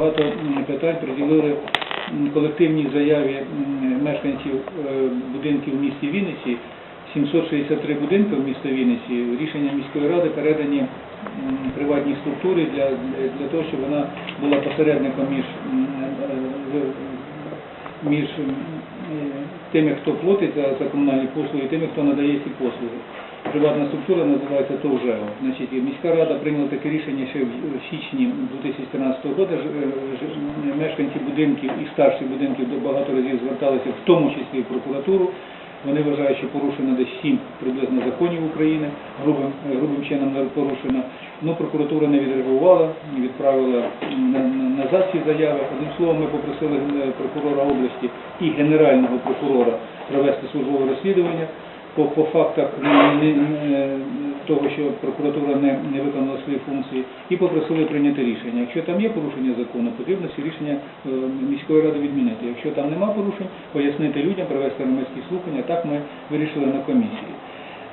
Багато питань приділили колективній заяві мешканців е, будинків в місті Вінниці. 763 будинки в місті Вінниці. Рішення міської ради передані приватній структурі для, для того, щоб вона була посередником між, е, в- між тими, хто платить за, комунальні послуги, і тими, хто надає ці послуги. Приватна структура називається ТОВЖЕО. Значить, міська рада прийняла таке рішення ще в січні 2013 року. Е, Мешканці будинків і старші будинків багато разів зверталися, в тому числі і в прокуратуру. Вони вважають, що порушено десь сім приблизно законів України, грубим, е, грубим чином порушено. Ну, прокуратура не відреагувала, відправила на- на- назад ці заяви. Одним словом, ми попросили е, прокурора області і генерального прокурора провести службове розслідування по, по фактах не- не- не- того, що прокуратура не, не виконала свої функції, і попросили прийняти рішення. Якщо там є порушення закону, потрібно ці рішення е, міської ради відмінити. Якщо там нема порушень, пояснити людям, провести громадські слухання. Так ми вирішили на комісії.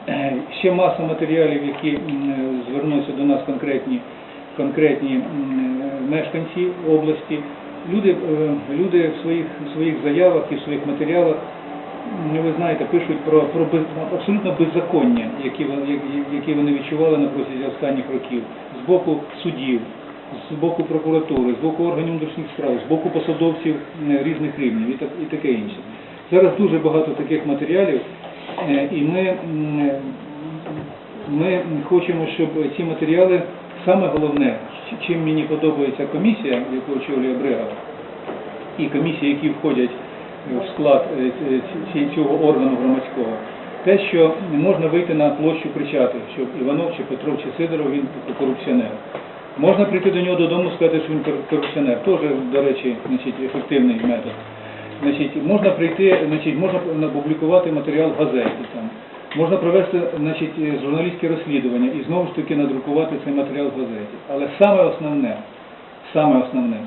Е, Ще маса матеріалів, які м, звернуться до нас конкретні, конкретні м, мешканці області. Люди, е, люди в своїх, в своїх заявах і в своїх матеріалах ви знаєте, пишуть про, про без, абсолютно беззаконня, які, які- вони відчували на протязі останніх років з боку судів, з боку прокуратури, з боку органів внутрішніх справ, з боку посадовців е, різних рівнів і, так, і таке інше. Зараз дуже багато таких матеріалів, е, і ми, ми хочемо, щоб ці матеріали, саме головне, чим мені подобається комісія, яку очолює Брега, і комісії, які входять в склад е, цього органу громадського, те, що можна вийти на площу кричати, що Іванов чи Петров чи Сидоров він корупціонер. Можна прийти до нього додому і сказати, що він корупціонер. Теж, до речі, значить, ефективний метод. Значить, можна прийти, значить, можна опублікувати матеріал в газеті там. Можна провести значить, е, журналістське розслідування і знову ж таки надрукувати цей матеріал в газеті. Але саме основне, саме основне,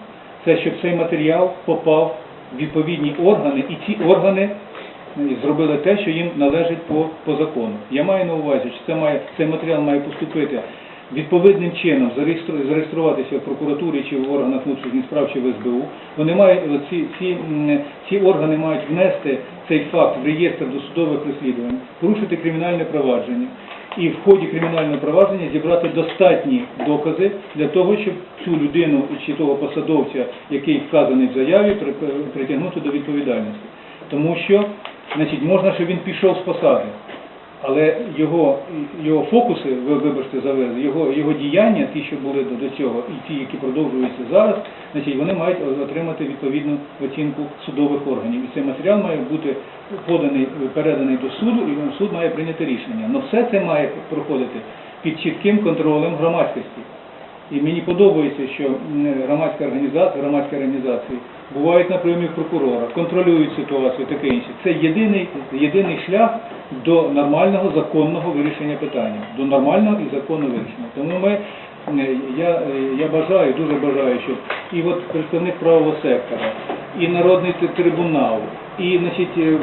це щоб цей матеріал попав відповідні органи, і ці органи е, зробили те, що їм належить по, по закону. Я маю на увазі, що це має, цей матеріал має поступити відповідним чином, зареєстру- зареєструватися в прокуратурі чи в органах внутрішніх справ чи в СБУ. Вони мають ці, ці, ці органи мають внести цей факт в реєстр досудових розслідувань, порушити кримінальне провадження і в ході кримінального провадження зібрати достатні докази для того, щоб цю людину чи того посадовця, який вказаний в заяві, при- притягнути до відповідальності. Тому що значить, можна, щоб він пішов з посади, але його, його фокуси, ви вибачте за вираз, його, його діяння, ті, що були до, до цього, і ті, які продовжуються зараз, значить, вони мають отримати відповідну оцінку судових органів. І цей матеріал має бути поданий, переданий до суду, і суд має прийняти рішення. Але все це має проходити під чітким контролем громадськості. І мені подобається, що м, громадська організація, громадські організації бувають на прийомі прокурора, контролюють ситуацію, таке інше. Це єдиний, єдиний шлях до нормального законного вирішення питання, до нормального і законного вирішення. Тому ми, е, я, е, я бажаю, дуже бажаю, щоб і от представник правого сектора, і народний трибунал, і значить, е,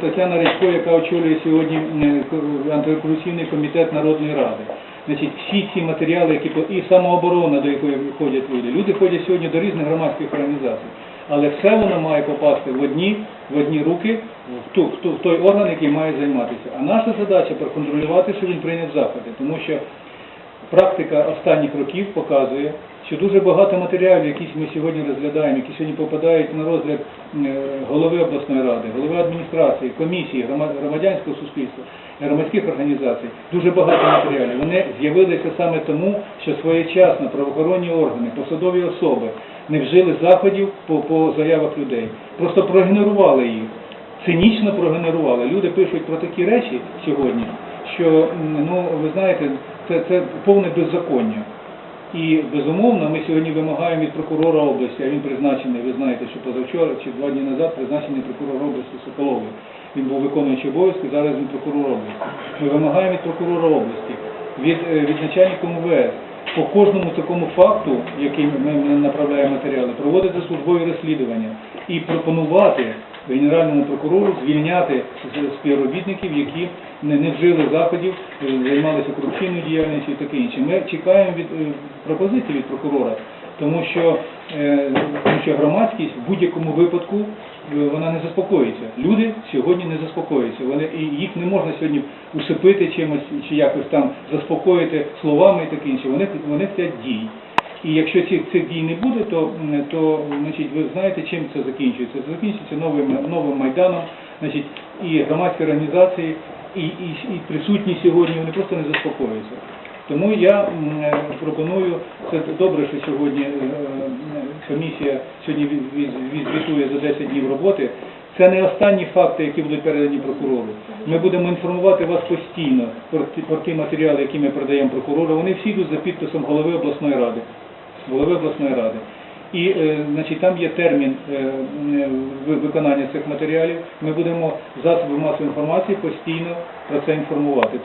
Тетяна Речко, яка очолює сьогодні антикорупційний комітет Народної Ради. Значить, всі ці матеріали, які і самооборона, до якої ходять люди. Люди ходять сьогодні до різних громадських організацій, але все воно має попасти в одні, в одні руки, в, ту, той орган, який має займатися. А наша задача проконтролювати, що він прийняв заходи, тому що практика останніх років показує, що дуже багато матеріалів, які ми сьогодні розглядаємо, які сьогодні попадають на розгляд е, голови обласної ради, голови адміністрації, комісії, громадянського суспільства, громадських організацій, дуже багато матеріалів. Вони з'явилися саме тому, що своєчасно правоохоронні органи, посадові особи не вжили заходів по, по заявах людей, просто проігнорували їх. Цинічно прогенерували. Люди пишуть про такі речі сьогодні, що ну ви знаєте, це, це повне беззаконня. І безумовно, ми сьогодні вимагаємо від прокурора області, а він призначений, ви знаєте, що позавчора чи два дні назад призначений прокурор області Соколовий. Він був виконуючий обов'язки, зараз він прокурор області. Ми вимагаємо від прокурора області, від, е, від начальника МВС по кожному такому факту, який ми ми направляємо матеріали, проводити службові розслідування і пропонувати генеральному прокурору звільняти співробітників, які не, вжили заходів, е, займалися корупційною діяльністю і таке інше. Ми чекаємо від е, пропозиції від прокурора Тому що, е, тому що громадськість в будь-якому випадку вона не заспокоїться. Люди сьогодні не заспокоюються. Вони і їх не можна сьогодні усипити чимось чи якось там заспокоїти словами і таке інше. Вони вони хочуть дій. І якщо цих цих дій не буде, то, то значить, ви знаєте, чим це закінчується? Це закінчується новим новим майданом, значить, і громадські організації, і, і, і присутні сьогодні вони просто не заспокоюються. Тому я пропоную, це добре, що сьогодні е, е, комісія сьогодні від- від- відзвітує за 10 днів роботи. Це не останні факти, які будуть передані прокурору. Ми будемо інформувати вас постійно про ті, про ті матеріали, які ми передаємо прокурору. Вони всі йдуть за підписом голови обласної ради. Голови обласної ради. І е, значить, там є термін е, е, ви- виконання цих матеріалів. Ми будемо засоби масової інформації постійно про це інформувати.